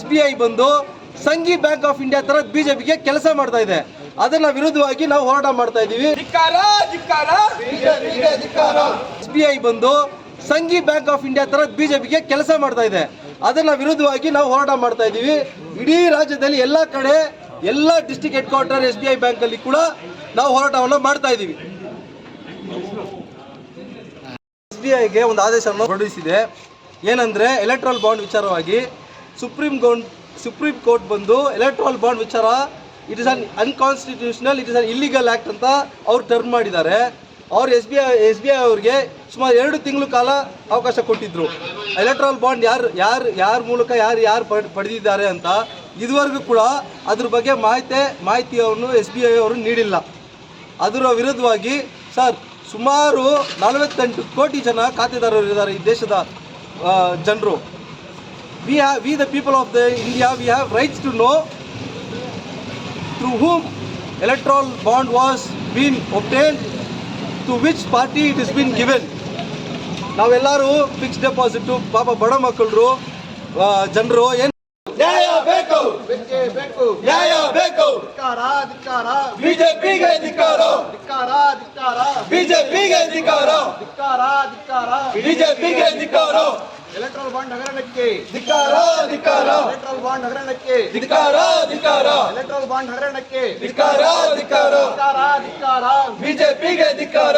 S B I ಬಂದು Sanghi bank of India ತರ ಬಿಜೆಪಿಗೆ ಕೆಲಸ ಮಾಡ್ತಾ ಇದೆ. ಅದನ್ನ ವಿರುದ್ಧವಾಗಿ ನಾವು ಹೋರಾಟ ಮಾಡ್ತಾ ಇದೀವಿ ಎಸ್ ಬಿ ಐ ಬಂದು ಸಂಘಿ ಬ್ಯಾಂಕ್ ಆಫ್ ಇಂಡಿಯಾ ತರ ಬಿಜೆಪಿಗೆ ಕೆಲಸ ಮಾಡ್ತಾ ಇದೆ. ಅದನ್ನ ವಿರುದ್ಧವಾಗಿ ನಾವು ಹೋರಾಟ ಮಾಡ್ತಾ ಇದೀವಿ ಇಡೀ ರಾಜ್ಯದಲ್ಲಿ ಎಲ್ಲ ಕಡೆ ಎಲ್ಲ district headquarter S B I bank ಅಲ್ಲಿ ಕೂಡ ನಾವು ಹೋರಾಟವನ್ನು ಮಾಡ್ತಾ ಇದೀವಿ ಎಸ್ ಬಿ ಐಗೆ ಒಂದು ಆದೇಶವನ್ನು ಹೊರಡಿಸಿದೆ. ಏನಂದ್ರೆ ಎಲೆಕ್ಟ್ರಲ್ ಬಾಂಡ್ ವಿಚಾರವಾಗಿ ಸುಪ್ರೀಂ ಕೋರ್ಟ್ ಸುಪ್ರೀಂ ಕೋರ್ಟ್ ಬಂದು ಎಲೆಕ್ಟ್ರಲ್ ಬಾಂಡ್ ವಿಚಾರ it is un unconstitutional it is an illegal act ಅಂತ ಅವ್ರು ಟರ್ನ್ ಮಾಡಿದ್ದಾರೆ. ಅವ್ರು S B I S B I ಅವ್ರಿಗೆ ಸುಮಾರು ಎರಡು ತಿಂಗಳು ಕಾಲ ಅವಕಾಶ ಕೊಟ್ಟಿದ್ರು. ಎಲೆಕ್ಟ್ರಲ್ ಬಾಂಡ್ ಯಾರು ಯಾರು, ಯಾರ ಮೂಲಕ ಯಾರು ಯಾರು ಪಡ್, ಪಡೆದಿದ್ದಾರೆ ಅಂತ ಇದುವರೆಗೂ ಕೂಡ ಅದ್ರ ಬಗ್ಗೆ ಮಾಹಿತಿ, ಮಾಹಿತಿಯನ್ನು ಎಸ್ ಬಿ ಐ ಅವರು ನೀಡಿಲ್ಲ. ಅದರ ವಿರುದ್ಧವಾಗಿ ಸರ್, ಸುಮಾರು ನಲವತ್ತೆಂಟು ಕೋಟಿ ಜನ ಖಾತೆದಾರರು ಇದ್ದಾರೆ ಈ ದೇಶದ ಜನರು. we have we the people of the India we have rights to know through whom electoral bond was been obtain to which party it is been given ನಾವೆಲ್ಲರೂ ಫಿಕ್ಸ್ ಡೆಪಾಸಿಟ್ ಪಾಪ ಬಡ ಮಕ್ಕಳು ಜನರು ಏನು ನ್ಯಾಯ ಬೇಕು ಬೇಕೇ ಬೇಕು ನ್ಯಾಯ ಬೇಕು ಧಿಕ್ಕಾರ ಧಿಕ್ಕಾರ ಬಿಜೆಪಿಗೆ ಅಧಿಕಾರ ಧಿಕ್ಕಾರ ಧಿಕ್ಕಾರ ಬಿಜೆಪಿಗೆ ಅಧಿಕಾರ ಧಿಕ್ಕಾರ ಧಿಕ್ಕಾರ ಬಿಜೆಪಿಗೆ ಅಧಿಕಾರ ಎಲೆಕ್ಟ್ರಲ್ ಬಾಂಡ್ ಹಗರಣಕ್ಕೆ. ಧಿಕ್ಕಾರ ಧಿಕಾರ ಎಲೆಕ್ಟ್ರಲ್ ಬಾಂಡ್ ಹಗರಣಕ್ಕೆ. ಧಿಕ್ಕಾರ ಧಿಕಾರ ಎಲೆಕ್ಟ್ರಲ್ ಬಾಂಡ್ ಹಗರಣಕ್ಕೆ. ಧಿಕಾರ ಬಿಜೆಪಿ ಧಿಕ್ಕಾರ ಧಿಕ್ಕಾರ. ಬಿಜೆಪಿಗೆ ಧಿಕಾರ